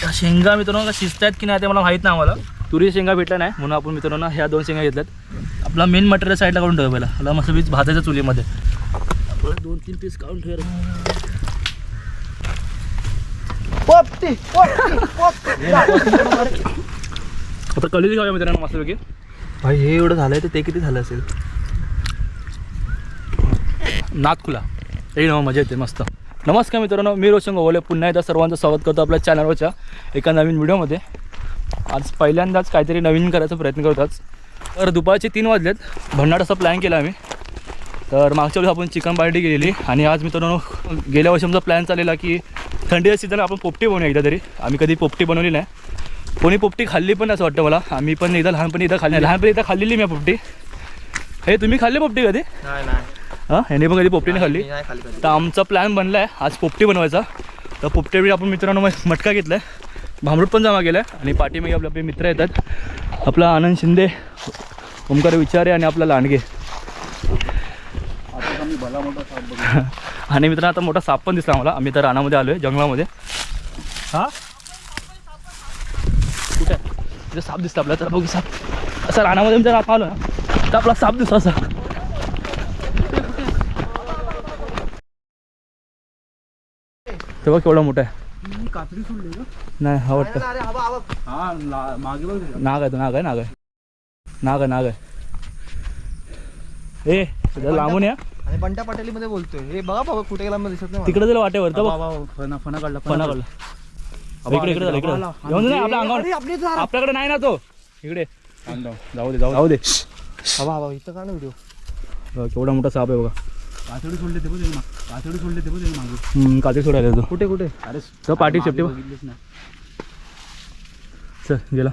त्या शेंगा मित्रांनो का शिजत आहेत की नाही ते मला माहीत नाही आम्हाला. तुरी शेंगा भेटल्या नाही म्हणून आपण मित्रांनो ह्या दोन शेंगा घेतल्यात. आपला मेन मटेरियल साईडला काढून ठेवा पहिला. मला मस्त पीस भाताच्या चुलीमध्ये. आपलं दोन तीन पीस काढून ठेवा पोपटी पोपटी पोपटी. आता कलेजी खाऊया मित्रांनो मस्तपैकी? भाई हे एवढं झालंय तर ते किती झालं असेल? नाथ खुला मजा येते मस्त. नमस्कार मित्रांनो मी रोशन गोवले पुन्हा एकदा सर्वांचं स्वागत करतो आपल्या चॅनलवरच्या एका नवीन व्हिडिओमध्ये. आज पहिल्यांदाच काहीतरी नवीन करायचा प्रयत्न करतोच तर दुपारचे तीन वाजलेत भन्नाट असा प्लॅन केला आम्ही. तर मागच्या वेळेस आपण चिकन पार्टी केलेली आणि आज मित्रांनो गेल्या वर्षी आमचा प्लॅन चाललेला की थंडीच्या सीझन आपण पोपटी बनवूया एकदा तरी. आम्ही कधी पोपटी बनवली नाही. कोणी पोपटी खाल्ली पण असं वाटतं मला. आम्ही पण एकदा लहानपणी एकदा खाल्ली लहानपणी एकदा खाल्लेली मी पोपटी. हे तुम्ही खाल्ली पोपटी कधी? नाही. हां ह्याने पण कधी पोपटी नाही खाल्ली? तर आमचा प्लॅन बनला आहे आज पोपटी बनवायचा. तर पोपटेवेळी आपण मित्रांनो मटका घेतला आहे भांबरूट पण जमा केला आहे आणि पाठीमागे आपले आपले मित्र येतात. आपला आनंद शिंदे ओमकार विचारे आणि आपला लांडगे. आणि मित्रांनो आता मोठा साप पण दिसला आम्हाला. आम्ही तर रानामध्ये आलो आहे जंगलामध्ये. हा? कुठे? आहे? तिथे साप दिसला आपल्याला. तर बघू साप. असं रानामध्ये आलो ना तर आपला साप दिसतो असा. तेव्हा केवढा मोठा आहे. कातडी सोडली नाही हा वाटतं. अरे हवा हवा. हा ला- मागे बघ. नाग आहे तो नाग आहे नाग आहे. नाग आहे नाग आहे. ए जरा लांबून या. आणि बंटा पाटेली मध्ये बोलतोय. हे बघा बाबा कुठे गेला दिसत नाही तिकडे जर वाटेवर बघ. फणा फणा काढला फणा काढला. इकडे इकडे झालं इकडे. येऊन आपल्या. अंगावर. आपल्याकडे नाही ना तो. इकडे. जाऊ दे जाऊ जाऊ दे. हवा हवा इथं का ना व्हिडिओ बघ, केवढा मोठा साप आहे बघा. कातडी सोडले ते बघ त्याच्यामागे. कातडी सोडले ते बघ त्याच्यामागे हम्म, काते सोडायला तो कुठे कुठे? अरे तो पाठी शेपटी बघ. ना. चल गेला.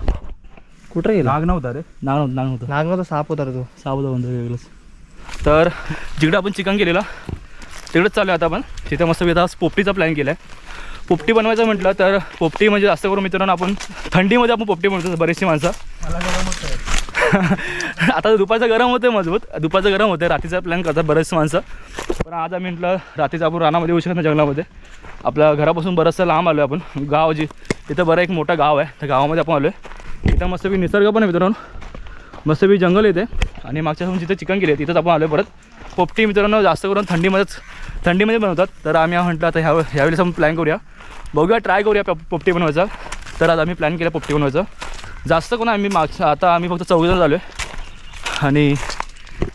कुठे गेला? नाग नव्हता रे. नाग नव्हतं नाग नव्हतं. नागमध्ये साप होता रे तो. साप होता बंद वेगळंच. तर जिकडे आपण चिकन केलेलं तिकडेच चालू आहे आता आपण. तिथे मस्त आता आज पोपटीचा प्लॅन केला आहे पोपटी बनवायचं म्हटलं तर पोपटी म्हणजे जास्त करून मित्रांनो आपण थंडीमध्ये आपण पोपटी बनवतो बरेचशी माणसं. आता दुपारचं गरम होतं मजबूत. दुपारचं गरम होतं रात्रीचा प्लॅन करतात बरेचसे माणसं. पण आज आम्ही म्हटलं रात्रीचं आपण रानामध्ये येऊ शकत नाही जंगलामध्ये. आपल्या घरापासून बरंचसं लांब आलो आहे आपण. गाव जी तिथं बरं एक मोठं गाव आहे. त्या गावामध्ये आपण आलो आहे इथं मस्तपैकी निसर्ग पण आहे मित्रांनो. मस्तपैकी जंगल येते आणि मागच्या जिथं चिकन केले तिथंच आपण आलो आहे परत. पोपटी मित्रांनो जास्त करून थंडीमध्येच थंडीमध्ये बनवतात. तर आम्ही म्हटलं आता ह्या ह्यावेळेस आपण प्लॅन करूया. बघूया ट्राय करूया पोपटी बनवायचा. तर आज आम्ही प्लॅन केला पोपटी बनवायचा. जास्त कोण आम्ही मागच्या आता आम्ही फक्त चौघजण झालो आहे आणि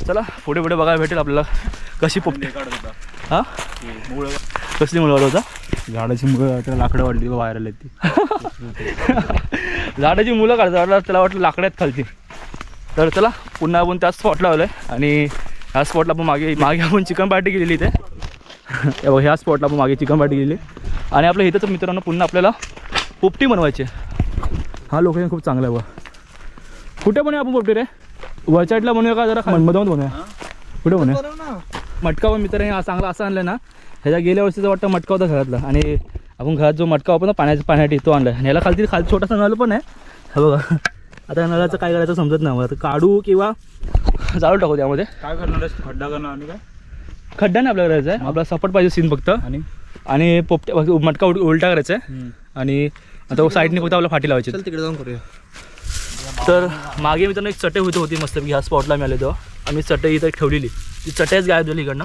चला पुढे पुढे बघायला भेटेल आपल्याला कशी पोपटी हां? मुळं कसली मुलं होता झाडाची मुळं त्याला लाकडं वाढली बाहेर आली ती. झाडाची मुलं काढतात त्याला वाटलं लाकड्यात खालची तर चला पुन्हा आपण त्याच स्पॉटला आलो आहे आणि ह्या स्पॉटला आपण मागे मागे आपण चिकन पार्टी केलेली इथे. ह्या स्पॉटला आपण मागे चिकन पार्टी केलेली. आणि आपल्या इथंच मित्रांनो पुन्हा आपल्याला पोपटी बनवायची. हा लोकेशन खूप चांगला आहे बघा. कुठे बनवूया आपण पोपटी रे. वरचाईटला बनवूया का? जरा मधून बनवूया कुठे ना. मटका पण मित्रांनी हा चांगला असा आणला ना ह्याच्या गेल्या वर्षीचा वाटतं मटका होता घरातला. आणि आपण घरात जो मटका होता ना पाण्याच्या पाण्यासाठी तो आणला. आणि ह्याला खालती खाली छोटासा नळ पण आहे. हा बघा. आता नळाचं काय करायचं समजत नाही मला काढू किंवा जाळू टाकू त्यामध्ये. काय करणार? खड्डा करणार आणि काय? खड्डा नाही आपल्याला करायचा आहे. आपला सपाट पाहिजे सीन फक्त. आणि? आणि पोपटे मटका उल- उलटा करायचा आहे. आणि आता साईडने फक्त आपल्याला फाटी लावायची तिकडे जाऊन करूया. तर मागे मित्रांनो एक चटई होती होती मस्तपैकी ह्या स्पॉटला मी आले तेव्हा आम्ही चटई इथं ठेवलेली. ती चटईच गायब झाली इकडनं.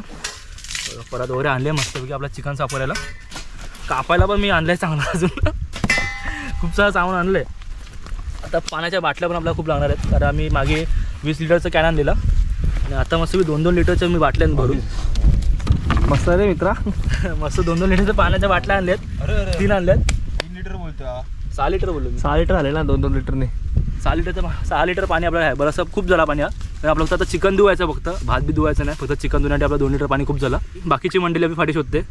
परत वगैरे आणले मस्तपैकी आपला चिकन सापडायला. कापायला पण मी आणलंय चांगलं अजून. खूप सारं सामान आणलंय. आता पाण्याच्या बाटल्या पण आपल्याला खूप लागणार आहेत. कारण आम्ही मागे वीस लिटरचं कॅन आणलेलं. आणि आता मस्त दोन दोन लिटरच्या मी बाटल्या भरून. मस्त रे मित्रा. मस्त दोन दोन लिटरच्या पाण्याच्या बाटल्या आणल्यात. तीन आणल्यात. तीन लिटर बोलतो सहा लिटर बोललो मी. सहा लिटर आले ना दोन दोन लिटरने. सहा लिटरचं सहा लिटर पाणी आपल्याला आहे. बरंचसं खूप झाला पाणी हा. आपलं फक्त आता चिकन धुवायचं फक्त. भात बी धुवायचं नाही फक्त चिकन धुण्यासाठी आपलं दोन लिटर पाणी खूप झालं. बाकीची मंडळी बी फाटी शोधते.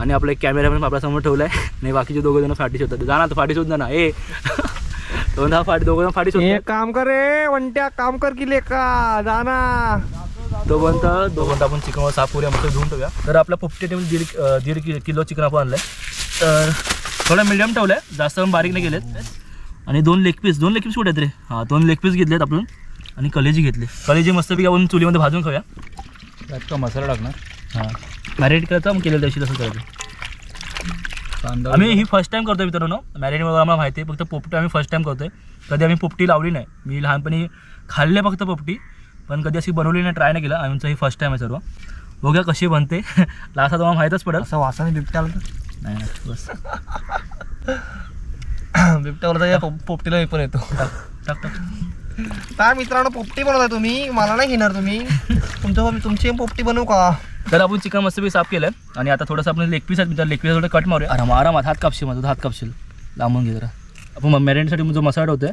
आणि आपला एक कॅमेरामॅन आपल्यासमोर ठेवला आहे नाही बाकीचे दोघं जण फाटी शोधतात. जा ना तर फाटी शोध ना. ए. दोन दहा फाटी दोघं जण फाटी शोधतात. काम कर रे वंट्या काम कर की लेका. जाना तोपर्यंत दोघं आपण चिकनवर साफ करूया मस्त धुवून ठेवूया. तर आपला पोपटी टेबल दीड दीड किलो चिकन आपण आणलं तर थोडं मिडियम ठेवलं आहे जास्त पण बारीक नाही केलेत. आणि दोन लेग पीस दोन लेग पीस कुठे आहेत रे? हां दोन लेग पीस घेतलेत आपण. आणि कलेजी घेतली. कलेजी मस्तपैकी आपण चुलीमध्ये भाजून खाऊया. त्यात का मसाला टाकणार? हां. मॅरिनेट करायचं मग केलेलं तशी तसं करायचं. कांदा आम्ही ही फर्स्ट टाइम करतोय मित्रांनो. मॅरिनेट वगैरे आम्हाला माहिती आहे फक्त पोपटी आम्ही फर्स्ट टाइम करतोय. कधी आम्ही पोपटी लावली नाही. मी लहानपणी खाल्ले फक्त पोपटी पण कधी अशी बनवली नाही ट्राय नाही केलं. आमचं ही फर्स्ट टाइम आहे सर्व. बघूया कशी बनते. लास्ट तुम्हाला माहीतच पडेल. असं वासाने बिबट्या आलं नाही बस. बिबट्यावर या पोप- पोपटीला पण येतो. टाक टाक टाक काय मित्रांनो पोपटी बनवताय तुम्ही? मला नाही घेणार तुम्ही. तुमच्या तुमची पोपटी बनवू का? तर आपण चिकन मस्तपैकी साफ केलं आणि आता थोडंसं आपण लेग पीस आहेत मित्र लेग पीस थोडं कट मारूया. आराम आरामात हात कापशील माझं हात कापशील. लांबून घे जरा. आपण मॅरिनेटसाठी जो मसाला होतोय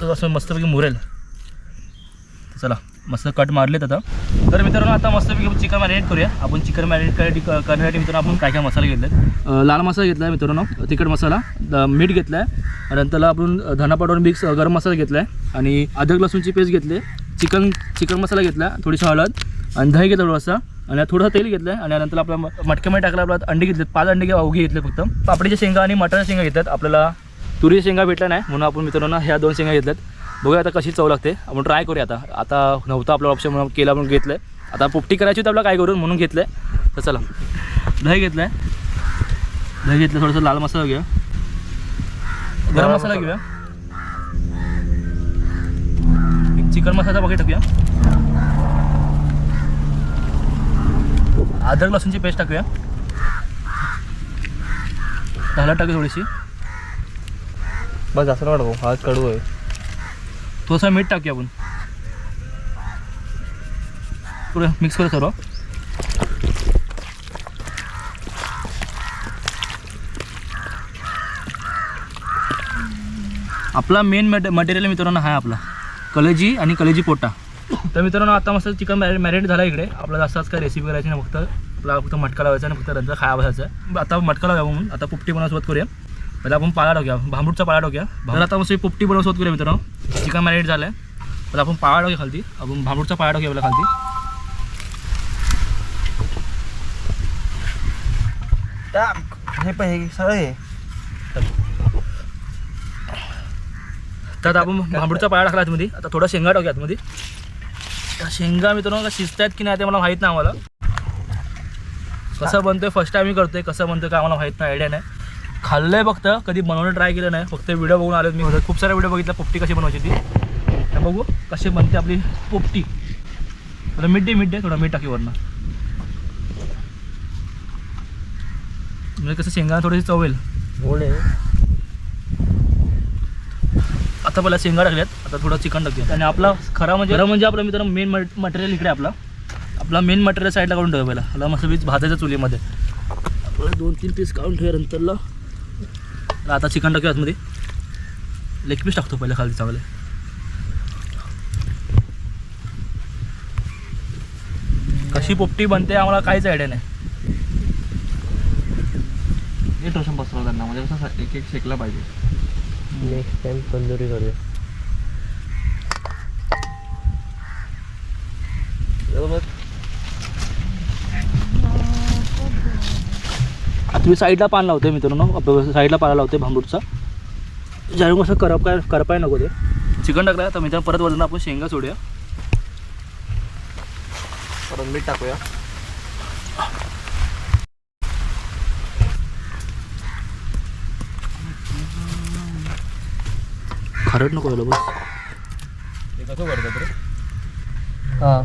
तो असं मस्तपैकी मुरेल. चला. मस्त कट मारलेत आता. तर मित्रांनो आता मस्तपैकी चिकन मॅरिनेट करूया. आपण चिकन मॅरिनेट करण्यासाठी करण्यासाठी मित्रांनो आपण काय काय मसाले घेतलेत? लाल मसाला घेतला आहे मित्रांनो तिखट मसाला मीठ घेतला आहे नंतर आपण धना पावडर मिक्स गरम मसाला घेतला आहे आणि अदरक लसूणची पेस्ट घेतली चिकन चिकन मसाला घेतला थोडीशी हळद आणि दही घेतला थोडासा आणि थोडं तेल घेतलं आहे आणि नंतर आपल्या म- मटक्यामध्ये टाकला आपला अंडे घेतले पाच अंडे घे- अवघे घेतले फक्त. पापडीच्या शेंगा आणि मटाच्या शेंगा घेतात आपल्याला तुरीच्या शेंगा भेटल्या नाही म्हणून आपण मित्रांनो ह्या दोन शेंगा घेतल्यात. बघूया आता कशी चव लागते. आपण ट्राय करूया आता. आता नव्हतं आपलं ऑप्शन म्हणून केला म्हणून घेतलं आहे आता पोपटी करायची होती आपल्याला काय करून म्हणून घेतलं आहे तर चला. दही घेतलं आहे दही घेतलं थोडंसं लाल मसाला घेऊया. गरम मसाला घेऊया. एक चिकन मसाला बघा टाकूया. अद्रक लसूणची पेस्ट टाकूया. हळद टाकूया थोडीशी. बस असं नका टाकू हा कडू आहे थोडंसं मीठ टाकूया आपण. थोडं मिक्स करू सर्व आपला मेन मटेरियल मित्रांनो हा आहे आपला. कलेजी आणि कलेजी पोटा. तर मित्रांनो आता मस्त चिकन मॅरि मॅरिनेट झाला इकडे. आपला जास्त आज काय रेसिपी करायची नाही फक्त आपला फक्त मटका लावायचा आणि फक्त रद्द खाया बसायचं. आता मटका लावूया म्हणून. आता पुपटी बनवायला सुरुवात करूया. पहिला आपण पाळा टाकूया. भांबूडचा पाळा टाकूया. तर आता मस्त पुपटी बनवून करूया मित्रांनो. चिकन मॅरिनेट झालं आहे तर आपण पाळा टाकूया खालती. आपण भांबूडचा पाळा टाकूया खालती. हे पण सगळं हे. आपण भांबूडचा पाळा टाकला आतमध्ये. आता थोडा शेंगा टाकूया आतमध्ये. त्या शेंगा मित्रांनो का शिजतायत की नाही ते मला माहीत नाही आम्हाला. कसं बनतोय फर्स्ट टाइम मी करतोय. कसं बनतोय काय आम्हाला माहीत नाही आयडिया नाही. खाल्लंय फक्त. कधी बनवणं ट्राय केलं नाही. फक्त व्हिडिओ बघून आलो मी. खूप सारे व्हिडिओ बघितला. पोपटी कशी बनवायची ती. तर बघू कशी बनते आपली पोपटी. थोडं मीठ दे मीठ दे. थोडं मीठ टाकी वरनं. म्हणजे कसं शेंगा थोडीशी चवेल आता पहिला शेंगा टाकल्यात. आता थोडं चिकन टाकूया आणि आपला खरा म्हणजे खरं म्हणजे आपलं मित्रांनो मेन मटेरियल इकडे आपला. आपला मेन मटेरियल साईडला काढून ठेवा पहिला. मला मस्त पीस भाजायच्या चुलीमध्ये. आपल्याला दोन तीन पीस काढून ठेवा नंतरला. आता चिकन टाकूया आतमध्ये. लेग पीस टाकतो पहिला खाली चांगले. कशी पोपटी बनते आम्हाला काहीच आयडिया नाही. हे बसवलं त्यांना म्हणजे कसं एक एक शेकला पाहिजे. नेक्स्ट टाइम तंदुरी करूया. मी साईडला पान लावते मित्रांनो. साईडला पाला लावते भांबूडचा ज्यावेळी कसं करप काय करपाय नको ते. चिकन टाकलं आता मित्रांनो परत वरून आपण शेंगा सोडूया. परत मीठ टाकूया. खरड नको कसं करतात रे? हा.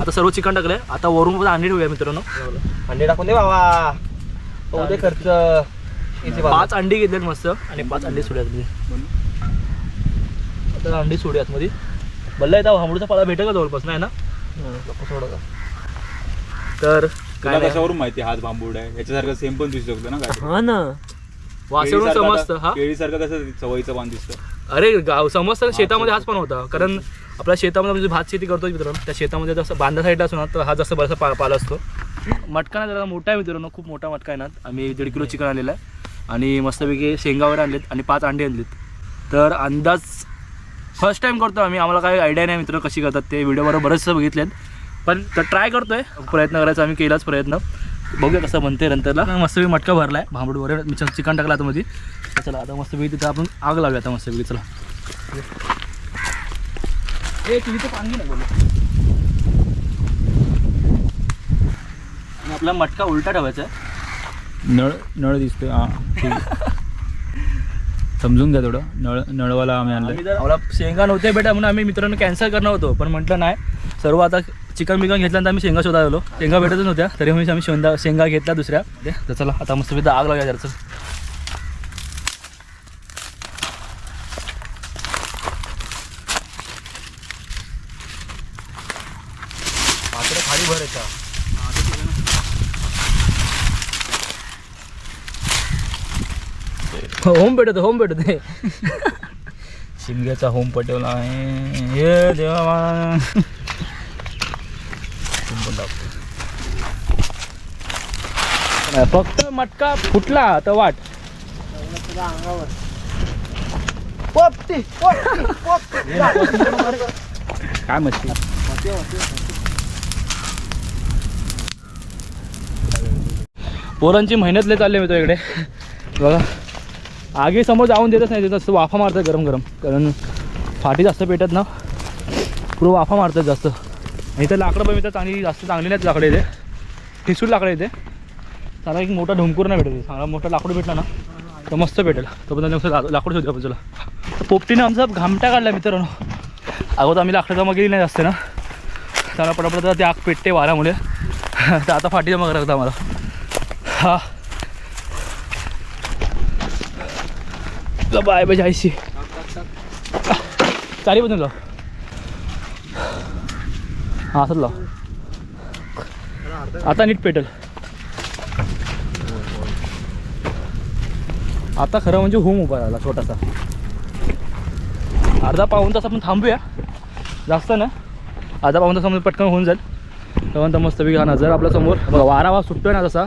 आता सर्व चिकन टाकलंय. आता वरून पण अंडी ठेवूया मित्रांनो. अंडे टाकून दे बाबा. उद्या खर्च. पाच अंडी घेतलेत मस्त. आणि पाच अंडी सोडूयात मध्ये. आता अंडी सोडूयात मध्ये. बल्ला येतात भांबूडचा पाला भेटेल का जवळपास? नाही ना? सोडा का तर काय. कशावरून माहिती हाच बांबूड आहे. याच्यासारखं सेम पण दिसू शकतो ना हा ना. वासवरून समजतं हा? केळीसारखं कसं चवळीचं पान दिसतं? अरे गाव समजतं शेतामध्ये हाच पण होता. कारण आपल्या शेतामध्ये म्हणजे भात शेती करतो मित्रांनो. त्या शेतामध्ये जसं बांधा साईडला असतो ना तर हा जास्त बराचसा पा पाला असतो. मटका ना जरा मोठा आहे मित्रांनो. खूप मोठा मटका आहे ना. आम्ही दीड किलो चिकन आणलेलं आहे. आणि मस्तपैकी शेंगा वगैरे आणलेत आणि पाच अंडे आणलेत. तर अंदाज फर्स्ट टाइम करतो आम्ही. आम्हाला काही आयडिया नाही मित्र कशी करतात ते. व्हिडिओवर बरेचसे बघितलेत. पण तर ट्राय करतोय. प्रयत्न करायचा आम्ही केलाच प्रयत्न. बघूया कसं बनते नंतरला. मस्तपैकी मटका भरला आहे भांबूड वगैरे. मी चिकन टाकला आतमध्ये तर चला आता मस्तपैकी तिथं आपण आग लावूया आता मस्तपैकी चला. ए तुझी तर पाणी नाही आणि आपला मटका उलटा ठेवायचा आहे. नळ नळ दिसतोय. हां ठीक आहे. समजून घ्या थोडं. नळ नळवाला आम्ही आणलं आम्ही जर आम्हाला शेंगा नव्हते भेटा म्हणून आम्ही मित्रांनो कॅन्सल करणार होतो. पण म्हटलं नाही. सर्व आता चिकन बिकन घेतल्यानंतर आम्ही शेंगा शोधायला आलो. शेंगा भेटतच नव्हत्या तरी म्हणून आम्ही शेंगा शेंगा घेतल्या दुसऱ्या. तर चला आता मस्त आग लागा जरा चल खाली भर होम पेटत होम पेटत शिमग्याचा होम पटवला आहे. हे देवा मा- कुंपण टाकतो. नाही, फक्त मटका फुटला तर वाट. काय मस्ती. पोरांची मेहनत लय चालली मित्र इकडे. बघा. आगी समोर जाऊन देतच नाही असं वाफा मारतात गरम गरम. कारण फाटी जास्त पेटत ना. पुढं वाफा मारतात जास्त. आणि इथं लाकडं पण इथं चांगली जास्त चांगली नाहीत लाकडं इथे. ठिसूर लाकडं इथे. त्याला एक मोठा ढुंकूर नाही भेटत चांगला मोठा लाकूड भेटला ना तर मस्त भेटेल. तो पण लाकूड शोधू आपण चला. तर पोपटीने आमचा घामटा काढला मित्रांनो. अगोदर आम्ही लाकडं जमा केली नाही जास्त ना. त्याला पटापट ते आग पेटते वाऱ्यामुळे. तर आता फाटी जमा करायचं आम्हाला. हा. बाय बाय जायची चारी बदल लाव. हा असंच लाव. आता नीट पेटेल. आता खरं म्हणजे होम उभा राहिला छोटासा. अर्धा पाऊन तास आपण थांबूया. जास्त ना. अर्धा पाऊन तासामध्ये पटकन होऊन जाईल. तेव्हा मस्तपैकी हा नजर आपल्यासमोर. बघा वारा वा सुटतोय ना तसा.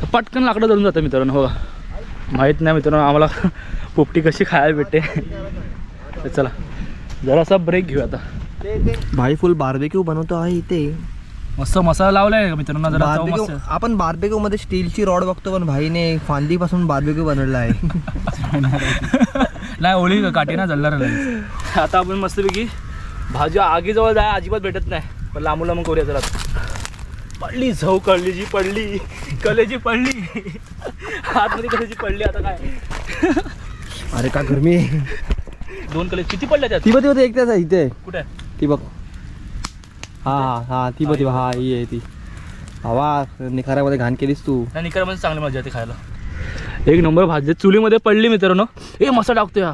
तर पटकन लाकडं धरून जातं मित्रांनो हो. बघा माहीत नाही मित्रांनो आम्हाला पोपटी कशी खायला भेटते. चला जरासा ब्रेक घेऊ आता. भाई फुल बार्बेक्यू बनवतो आहे इथे. मस्त मसाला लावलाय मित्रांनो? जरा चव बार्बेक्यू मस्त. आपण बार्बेक्यू मध्ये स्टीलची रॉड बघतो पण भाईने फांदी पासून बार्बेक्यू बनवला आहे. नाही ओळी काठी ना जल्लार आता आपण मस्तपैकी भाजी आगीजवळ जाय अजिबात भेटत नाही पण लांबून लांबून करूया जरा. पडली झव कळलीची पडली कलेची पडली. आतमध्ये कलेची पडली आता काय? अरे का गरमी. दोन कले किती पडल्या त्यात? ती बघ ती बघ एकट्याच आहे इथे. कुठे? आहे? ती बघ. हा हा हा ती बघ ती बघ हा ही आहे ती. हवा निखाऱ्यामध्ये घाण केलीस तू. नाही निकरामध्ये चांगली मजा येते खायला. एक नंबर भाजले चुलीमध्ये पडली मित्रांनो. ए मसाला टाकतो या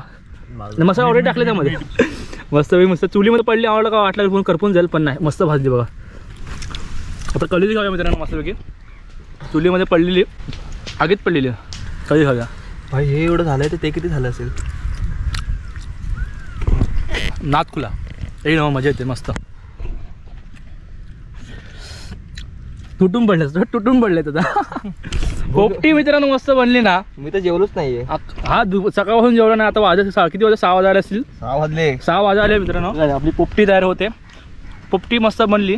मसाला ऑलरेडी टाकले त्यामध्ये. मस्त वेळी मस्त. चुलीमध्ये पडली आवडलं का? वाटलं फोन करपून जाईल पण नाही. मस्त भाजली बघा. आता कळीच खाऊया मित्रांनो मस्तपैकी चुलीमध्ये पडलेली. आगीत पडलेली. कळी खाऊया. भाई हे एवढं झालंय तर ते किती झालं असेल? नात खुला एक नंबर मजा येते मस्त. तुटून पडले तुटून पडले आता. पोपटी मित्रांनो मस्त बनली ना. मी तर जेवलोच नाहीये. हा सकाळपासून जेवढा नाही आता वाजत सहा किती वाजता सहा वाजायला असतील. सहा वाजले. सहा वाजा आले मित्रांनो आपली पोपटी तयार होते. पोपटी मस्त बनली.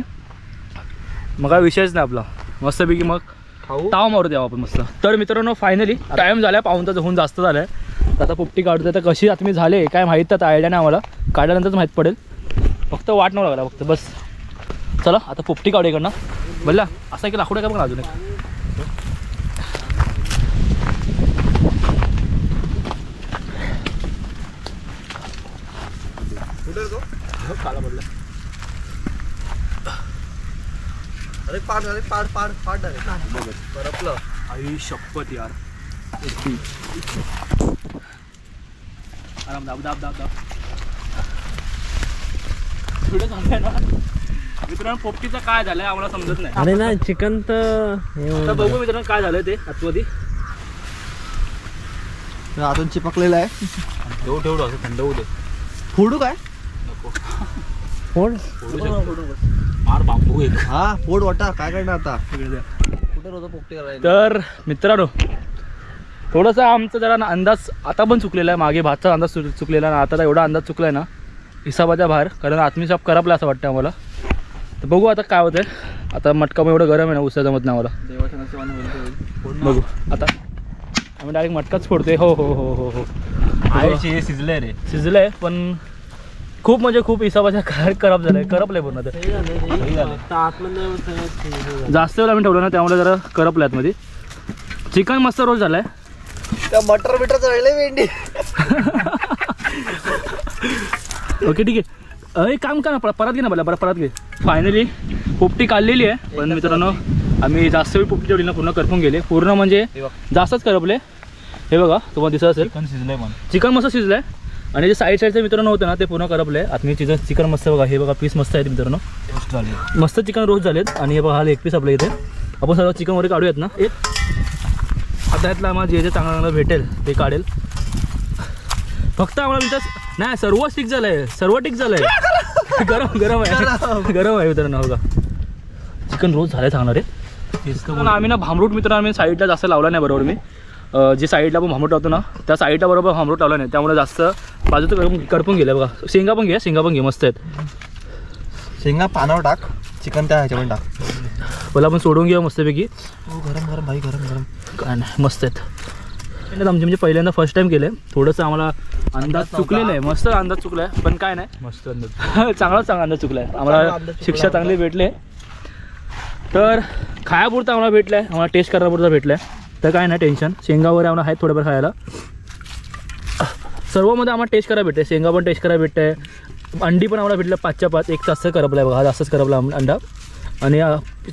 मग काय विषयच नाही आपला. मस्तपैकी मग खाऊ? ताव मारू द्यावा आपण मस्त. तर मित्रांनो फायनली टाईम झाला पाऊन तास होऊन जास्त झालं आहे आता पोपटी काढतोय. तर कशी आता मी झाले काय माहीत तर आयडिया नाही आम्हाला. काढल्यानंतरच माहीत पडेल. फक्त वाट नाही लागला फक्त बस. चला आता पोपटी काढू इकडनं. बोलला असा की लाकूड आहे का बघ अजून एक? अरे पाड अरे पाड पाड पाड परपलं. आई शपथ यार. आराम दाब दाब दाब दाब. व्हिडिओ चाललाय ना? मित्रांनो पोपटीचं काय झालंय आम्हाला समजत नाही. अरे ना चिकन तर आता बघू मित्रांनो काय झालंय ते आतमध्ये. अजून चिपकलेलं आहे. ठेवू ठेवू असं थंड होऊ दे. फोडू काय? नको. फोड? फोडू शकतो. मार बांबू एक. हा फोड वाटा काय करणार आता? सगळे द्या. कुठे होतं पोपटी करायला? तर मित्रांनो थोडंसं आमचा जरा ना अंदाज आता पण चुकलेला आहे. मागे भातचा अंदाज चु- चुकलेला आहे आता एवढा अंदाज चुकला आहे ना हिसाबाच्या बाहेर. कारण आत्मीसाप करापला असं वाटतं आम्हाला. तर बघू आता काय होतंय. आता मटका पण एवढं गरम आहे ना उसा जमत नाही देवाच्या नशिबाने होईल. बघू. आता आम्ही डायरेक्ट मटकाच फोडतोय. हो हो हो हो हो. आईची शिजलंय रे. शिजलंय पण खूप म्हणजे खूप हिसाबाच्या कर करप झालंय. करपलंय पूर्ण ते. जास्त वेळ आम्ही ठेवलं ना त्यामुळे जरा करपलं आतमध्ये. चिकन मस्त रोल झालाय. त्या मटर बिटर चढले भेंडी. ओके ठीक आहे. एक काम कर ना परत घे ना मला बरं परत घे. फायनली पोपटी काढलेली आहे. पण मित्रांनो आम्ही जास्त वेळ पोपटी ठेवली ना पूर्ण करपून गेले. पूर्ण म्हणजे जास्तच करपले. हे बघा तुम्हाला दिसत असेल. चिकन शिजलंय चिकन मस्त शिजलं आहे आणि जे साईड साईडचे मित्रांनो होतं ना ते पूर्ण करपले. आता मी चिकन चिकन मस्त बघा हे बघा पीस मस्त आहेत मित्रांनो. मस्त चिकन रोस्ट झालेत. आणि हे बघा हा एक पीस आपल्या इथे. आपण सर्व चिकन वगैरे काढूयात ना. एक आता यातलं आम्हाला जे जे चांगलं चांगलं भेटेल ते काढेल. फक्त आम्हाला मित्र नाही सर्व ठीक झालं आहे सर्व ठीक झालं आहे गरम गरम आहे. गरम आहे मित्रांनो का चिकन रोज झालं चांगलं रे पण आम्ही ना भामरूट मित्र आम्ही साईडला जास्त लावला नाही बरोबर मी. जे साईडला आपण भामरूट लावतो ना त्या साईडला बरोबर भामरूट लावला नाही. त्यामुळे जास्त बाजूचं करपून करपून गेलं बघा. शेंगा पण घे शेंगा पण घे मस्त आहेत. शेंगा पानावर टाक चिकन त्या ह्याच्यावर टाक. पहिला आपण सोडून घेऊ मस्तपैकी. हो गरम गरम भाई गरम गरम. काय नाही मस्त आहेत. पहिल्यांदा आमचे म्हणजे पहिल्यांदा फर्स्ट टाइम केले थोडंसं आम्हाला अंदाज चुकलेलं आहे मस्त अंदाज चुकला आहे पण काय नाही. मस्त अंदाज. चांगला चांगला अंदाज चुकला आहे चांगला आम्हाला शिक्षा. चांगली भेटले. तर खायापुरतं आम्हाला भेटलं आहे आम्हाला टेस्ट करण्यापुरतं भेटलं आहे तर काय नाही टेन्शन शेंगा वगैरे आम्हाला आहेत थोडंफार खायला. सर्वमध्ये आम्हाला टेस्ट करायला भेटते शेंगा पण टेस्ट करायला भेटते अंडी पण आम्हाला भेटलं पाचच्या पाच. एक जास्त करपला आहे बघा. हा जास्तच करपला अंडा. आणि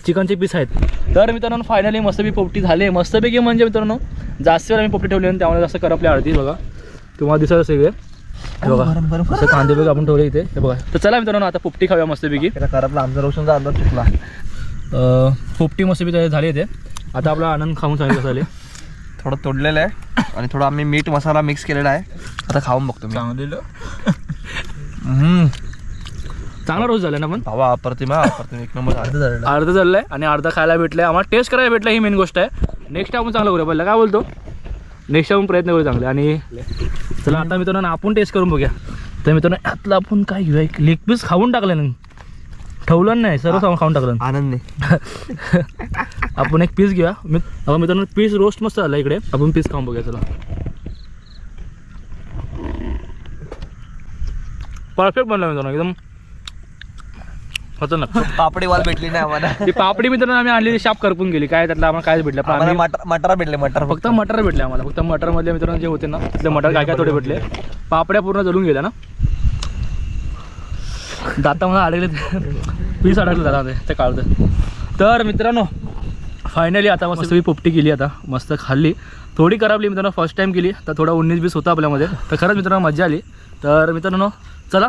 चिकनचे पीस आहेत. तर मित्रांनो फायनली मस्तपैकी पोपटी झाली. मस्तपैकी म्हणजे मित्रांनो जास्त वेळ आम्ही पोपटी ठेवली आणि त्यामुळे जास्त करपले अर्धी बघा. तुम्हाला दिसत असेल हे. बघा. असं कांदे बघा आपण ठेवले इथे. हे बघा. तर चला मित्रांनो आता पोपटी खाऊया मस्तपैकी. करपला आमचा रोशनचा अंदाज चुकला पोपटी मस्तपैकी झाली इथे. आता आपला आनंद खाऊन सांगितलं झाले थोडं तोडलेलं आहे आणि थोडं आम्ही मीठ मसाला मिक्स केलेला आहे. आता खाऊन बघतो मी. चांगलेलं. चांगला रोज झाला ना पण? भावा अप्रतिम हा, अप्रतिम एक नंबर अर्ध झालेलं. अर्धा झालं आहे आणि अर्धा खायला भेटलं आम्हाला टेस्ट करायला भेटलं ही मेन गोष्ट आहे. नेक्स्ट आपण चांगलं करूया. पहिला काय बोलतो? नेक्स्ट आपण प्रयत्न करू चांगले. आणि चला आता मित्रांनो आपण टेस्ट करून बघूया. तर मित्रांनो यातलं आपण काय घेऊया? एक लेग पीस खाऊन टाकलं ना. ठेवलं नाही सर्व सामान खाऊन टाकलं. आनंदने. आपण एक पीस घेऊया. मी आपण मित्रांनो पीस रोस्ट मस्त झाला इकडे. आपण पीस खाऊन बघूया चला. परफेक्ट बनला मित्रांनो एकदम खतरनाक पापडी वाल भेटली नाही आम्हाला. ती पापडी मित्रांनो आम्ही आणलेली शाप करपून गेली. काय त्यातलं आम्हाला कायच भेटलं? पण आम्हाला मटर मटारा भेटले मटर फक्त मटर भेटले आम्हाला. फक्त मटरमधले मित्रांनो जे होते ना तिथले मटर काय काय थोडे भेटले. पापड्या पूर्ण जळून गेल्या ना. दाता मला अडकले. पीस अडकले दादा ते काढतं तर मित्रांनो फायनली आता मस्त सगळी पोपटी केली आता. मस्त खाल्ली. थोडी खराबली मित्रांनो फर्स्ट टाइम केली. तर थोडा उन्नीस बीस होता आपल्यामध्ये. तर खरंच मित्रांनो मजा आली. तर मित्रांनो चला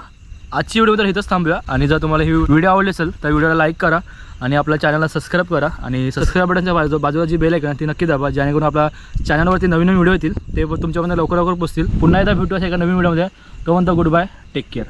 आजची व्हिडिओ तर इथंच थांबूया. आणि जर तुम्हाला ही व्हिडिओ आवडली असेल तर व्हिडिओला लाईक करा आणि आपल्या चॅनलला सबस्क्राईब करा. आणि सबस्क्राईब बटनच्या बाजू बाजूला जी बेल आहे ना ती नक्की दाबा जेणेकरून आपल्या चॅनलवरती नवीन नवीन व्हिडिओ येतील. ते पण तुमच्यापर्यंत लवकर लवकर पोचतील. पुन्हा एकदा भेटू अशा एका नवीन व्हिडिओमध्ये तो म्हणतो गुड बाय टेक केअर